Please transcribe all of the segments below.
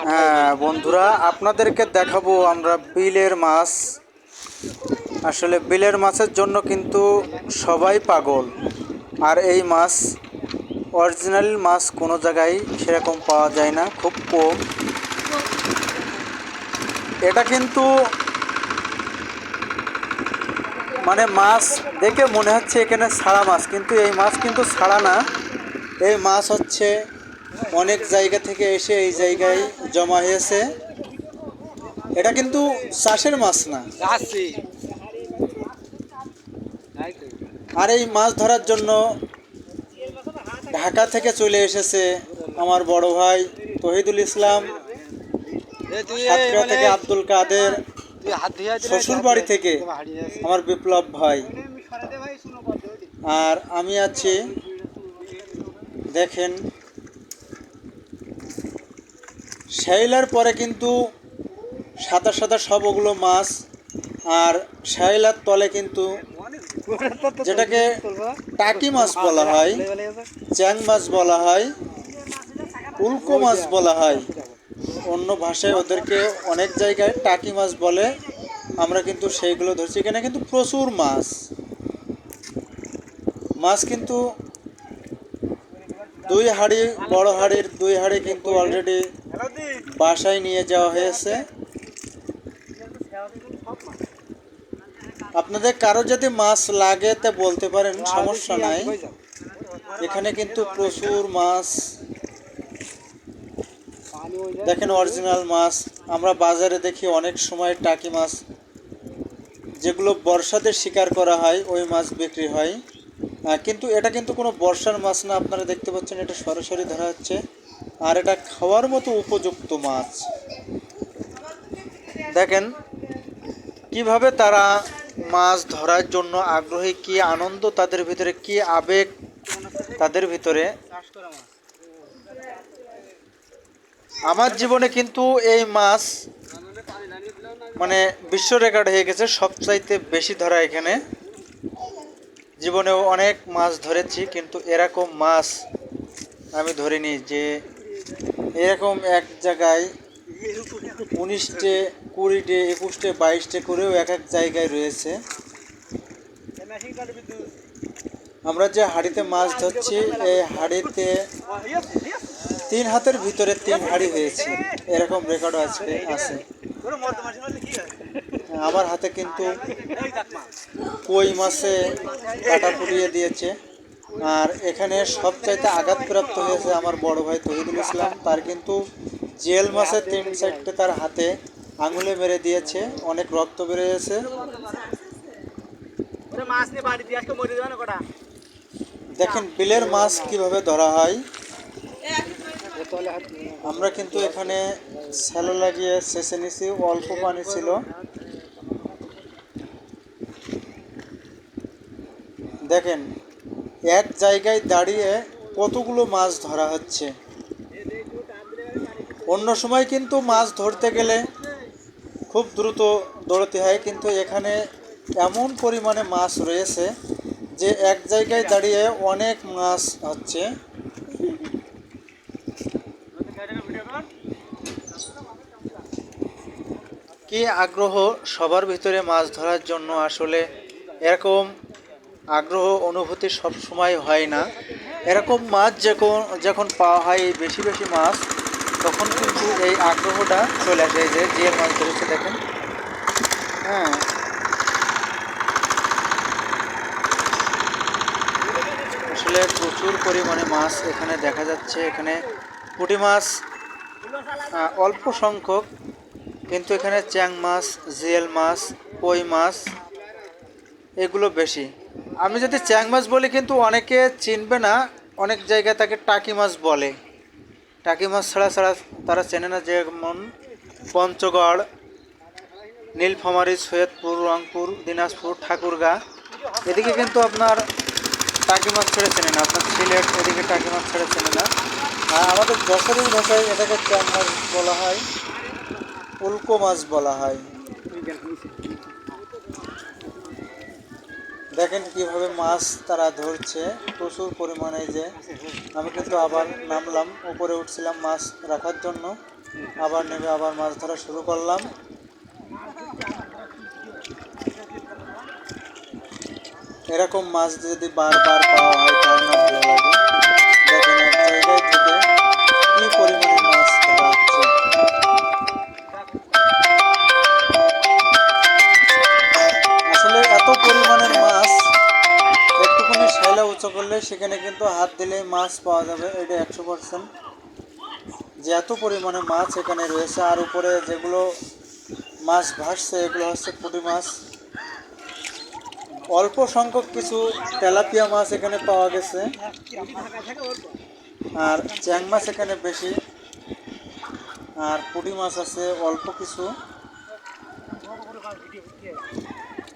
হ্যাঁ বন্ধুরা, আপনাদেরকে দেখাবো আমরা বিলের মাছ। আসলে বিলের মাছের জন্য কিন্তু সবাই পাগল। আর এই মাছ, অরিজিনাল মাছ কোনো জায়গায় সেরকম পাওয়া যায় না, খুব কম। এটা কিন্তু মানে মাছ দেখে মনে হচ্ছে এখানে সারা মাছ, কিন্তু এই মাছ কিন্তু ছাড়া না। এই মাছ হচ্ছে অনেক জায়গা থেকে এসে এই জায়গায় জমা হয়েছে। এটা কিন্তু চাষের মাছ না। আর এই মাছ ধরার জন্য ঢাকা থেকে চলে এসেছে আমার বড় ভাই তহিদুল ইসলাম থেকে আব্দুল কাদের শ্বশুর বাড়ি থেকে আমার বিপ্লব ভাই। আর আমি আছি দেখেন শাইলার পরে কিন্তু সাদা সাদা সব ওগুলো মাছ, আর শাইলার তলে কিন্তু যেটাকে টাকি মাছ বলা হয়, চ্যাং মাছ বলা হয়, উল্কো মাছ বলা হয়। অন্য ভাষায় ওদেরকে অনেক জায়গায় টাকি মাছ বলে। আমরা কিন্তু সেইগুলো ধরছি এখানে কিন্তু প্রচুর মাছ। মাছ কিন্তু দুই হাড়ি, বড় হাড়ির দুই হাড়ি কিন্তু অলরেডি বাসায় নিয়ে যাওয়া হয়েছে। আপনাদের কারও যদি মাছ লাগে তা বলতে পারেন, সমস্যা নাই। এখানে কিন্তু প্রচুর মাছ। দেখেন অরিজিনাল মাছ। আমরা বাজারে দেখি অনেক সময় টাকি মাছ। যেগুলো বর্ষাতে শিকার করা হয়, ওই মাছ বিক্রি হয়। কিন্তু এটা কিন্তু কোনো বর্ষার মাছ না, আপনারা দেখতে পাচ্ছেন এটা সরাসরি ধরা হচ্ছে। আর এটা খাওয়ার মতো উপযুক্ত মাছ। দেখেন, কীভাবে তারা মাছ ধরার জন্য আগ্রহী, কি আনন্দ তাদের ভিতরে, কি আবেগ তাদের ভিতরে। আমার জীবনে কিন্তু এই মাছ মানে বিশ্ব রেকর্ড হয়ে গেছে, সবচাইতে বেশি ধরা এখানে। জীবনেও অনেক মাছ ধরেছি, কিন্তু এরকম মাছ আমি ধরিনি যে এরকম এক জায়গায় উনিশটে, কুড়িটে, একুশটে, বাইশটে করেও এক এক জায়গায় রয়েছে। আমরা যে হাড়িতে মাছ ধরছি, এই হাড়িতে তিন হাতের ভিতরে তিন হাড়ি হয়েছে। এরকম রেকর্ড আজকে আছে। আমার হাতে কিন্তু কই মাছে কাটা ফুটিয়ে দিয়েছে। আর এখানে সবচাইতে আঘাতপ্রাপ্ত হয়েছে আমার বড় ভাই তহিদুল ইসলাম। তার কিন্তু জেল মাছের তিন সাইডটা তার হাতে আঙুলে মেরে দিয়েছে অনেক রক্ত বেরিয়েছে। দেখেন বিলের মাছ কীভাবে ধরা হয়। আমরা কিন্তু এখানে স্যালো লাগিয়ে শেষে নিছি অল্প পানি ছিল। দেখেন এক জায়গায় দাঁড়িয়ে কতগুলো মাছ ধরা হচ্ছে? অন্য সময় কিন্তু মাছ ধরতে গেলে খুব দ্রুত দৌড়তে হয়, কিন্তু এখানে এমন পরিমাণে মাছ রয়েছে যে এক জায়গায় দাঁড়িয়ে অনেক মাছ হচ্ছে। কি আগ্রহ সবার ভিতরে মাছ ধরার জন্য আসলে এরকম আগ্রহ, অনুভূতি সব সময় হয় না। এরকম মাছ যখন যখন পাওয়া হয়, এই বেশি বেশি মাছ, তখন কিন্তু এই আগ্রহটা চলে আসে। যে যে মাছ ধরেছে, দেখেন। হ্যাঁ। আসলে প্রচুর পরিমাণে মাছ এখানে দেখা যাচ্ছে। এখানে পুঁটি মাছ অল্প সংখ্যক, কিন্তু এখানে চ্যাং মাছ, জিয়েল মাছ কই মাছ, এগুলো বেশি। আমি যদি চ্যাং মাছ বলি কিন্তু অনেকে চিনবে না, অনেক জায়গায় তাকে টাকি মাছ বলে। টাকি মাছ ছাড়া ছাড়া তারা চেনে না যেমন পঞ্চগড়, নীলফামারী, সৈয়দপুর, রংপুর, দিনাজপুর, ঠাকুরগা, এদিকে কিন্তু আপনার টাকি মাছ ছেড়ে চেনে না। আপনার সিলেট, এদিকে টাকি মাছ ছেড়ে চেনে না। আর আমাদের যশোরের ভাষায় এটাকে চ্যাং মাছ বলা হয়, উল্কো মাছ বলা হয়। দেখেন কীভাবে মাছ তারা ধরছে। প্রচুর পরিমাণে যে, আমি কিন্তু আবার নামলাম, উপরে উঠছিলাম মাছ রাখার জন্য। আবার নেমে আবার মাছ ধরা শুরু করলাম। এরকম মাছ যদি বারবার পাওয়া হয়, তার ভালো লাগে দেখেন থেকে কি পরিমাণে মাছ ধরা হচ্ছে আসলে এত উঁচু করলে সেখানে কিন্তু হাত দিলেই মাছ পাওয়া যাবে, এটা একশো পার্সেন্ট যে এত পরিমাণে মাছ এখানে রয়েছে, আর উপরে যেগুলো মাছ ভাসছে, এগুলো হচ্ছে পুঁটি মাছ। অল্প সংখ্যক কিছু তেলাপিয়া মাছ এখানে পাওয়া গেছে। আর চ্যাং মাছ এখানে বেশি। আর পুঁটি মাছ আছে অল্প কিছু।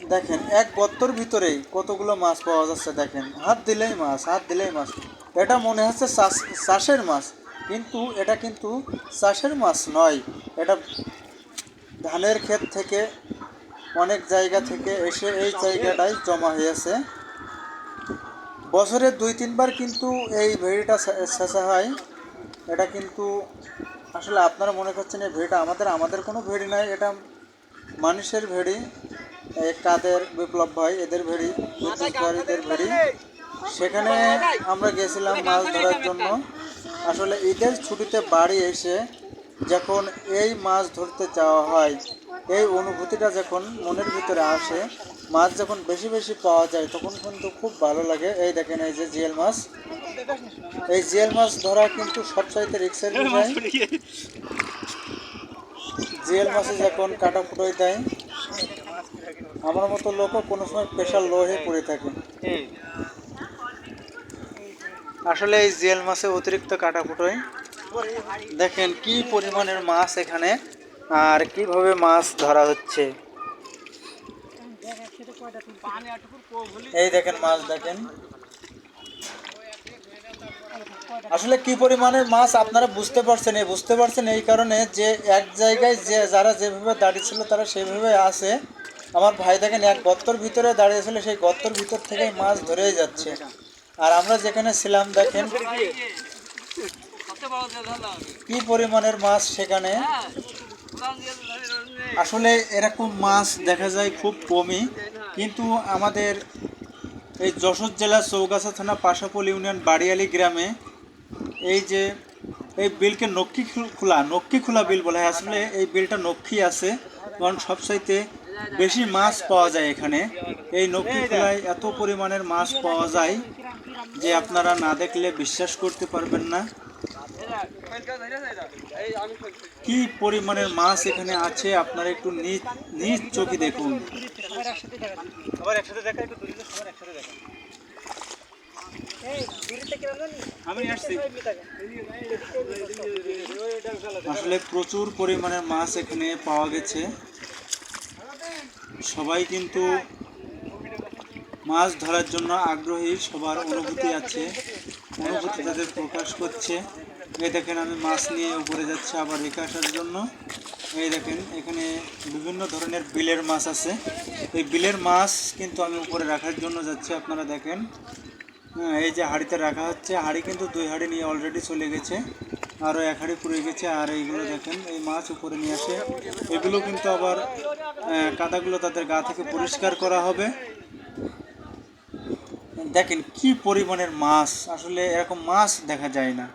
দেখেন, এক বত্তর ভিতরেই কতগুলো মাছ পাওয়া যাচ্ছে দেখেন। হাত দিলেই মাছ, হাত দিলেই মাছ। এটা মনে হচ্ছে চাষ- চাষের মাছ, কিন্তু এটা কিন্তু চাষের মাছ নয়। এটা ধানের ক্ষেত থেকে অনেক জায়গা থেকে এসে এই জায়গাটায় জমা হয়েছে। বছরে দুই, তিনবার কিন্তু এই ভেড়িটা ছেঁচা হয়। এটা কিন্তু আসলে আপনারা মনে করছেন এই ভেড়িটা আমাদের আমাদের কোনো ভেড়ি নাই, এটা মানুষের ভেড়ি। কাদের বিপ্লব ভাই এদের ভেড়ি বিদ্যুৎ ভাই ভেড়ি। সেখানে আমরা গেছিলাম মাছ ধরার জন্য। আসলে ঈদের ছুটিতে বাড়ি এসে যখন এই মাছ ধরতে যাওয়া হয় এই অনুভূতিটা যখন মনের ভিতরে আসে মাছ যখন বেশি বেশি পাওয়া যায় তখন কিন্তু খুব ভালো লাগে। এই দেখেন এই যে জিএল মাছ। এই জিএল মাছ ধরা কিন্তু সবচাইতে রিক্সের বিষয়। জিএল মাছে যখন কাটা ফুটোয় দেয় আমার মতো লোকও কোনো সময় প্রেশার লো হয়ে পড়ে থাকে। আসলে এই জিএল মাছে অতিরিক্ত কাটা ফুটোয় দেখেন কি পরিমাণের মাছ এখানে আর কীভাবে মাছ ধরা হচ্ছে। এই দেখেন মাছ দেখেন। আসলে কি পরিমাণের মাছ আপনারা বুঝতে পারছেন এই, বুঝতে পারছেন এই কারণে যে এক জায়গায় যে যারা যেভাবে দাঁড়িয়ে ছিল তারা সেভাবে আছে। আমার ভাই দেখেন, এক গত্তর ভিতরে দাঁড়িয়েছিল সেই গর্তর ভিতর থেকে মাছ ধরেই যাচ্ছে। আর আমরা যেখানে ছিলাম, দেখেন, কি পরিমাণের মাছ সেখানে। আসলে এরকম মাছ দেখা যায় খুব কমই, কিন্তু আমাদের এই যশোর জেলার চৌগাছা থানা পাশাপল ইউনিয়ন বাড়িয়ালি গ্রামে এই যে, এই বিলকে নক্ষী খোলা নক্ষী খোলা বিল বলা হয়। আসলে এই বিলটা নক্ষী আছে, কারণ সবসাইতে বেশি মাছ পাওয়া যায় এখানে। এই নক্ষী খোলায় এত পরিমাণের মাছ পাওয়া যায় যে আপনারা না দেখলে বিশ্বাস করতে পারবেন না। কি পরিমাণের মাছ এখানে আছে আপনারা একটু নিজ নিজ চোখে দেখুন। আসলে প্রচুর পরিমাণের মাছ এখানে পাওয়া গেছে। সবাই কিন্তু মাছ ধরার জন্য আগ্রহী, সবার অনুভূতি আছে, অনুভূতি তাদের প্রকাশ করছে। এই দেখেন আমি মাছ নিয়ে উপরে যাচ্ছি আবার রেখে আসার জন্য। এই দেখেন, এখানে বিভিন্ন ধরনের বিলের মাছ আছে। এই বিলের মাছ কিন্তু আমি উপরে রাখার জন্য যাচ্ছি, আপনারা দেখেন। এই যে হাঁড়িতে রাখা হচ্ছে, হাঁড়ি কিন্তু দুই হাঁড়ি নিয়ে অলরেডি চলে গেছে, আরও এক হাঁড়ি পুড়ে গেছে, আর এইগুলো দেখেন, এই মাছ উপরে নিয়ে আসে। এগুলো কিন্তু আবার কাদাগুলো তাদের গা থেকে পরিষ্কার করা হবে। দেখেন কি পরিমাণের মাছ, আসলে এরকম মাছ দেখা যায় না।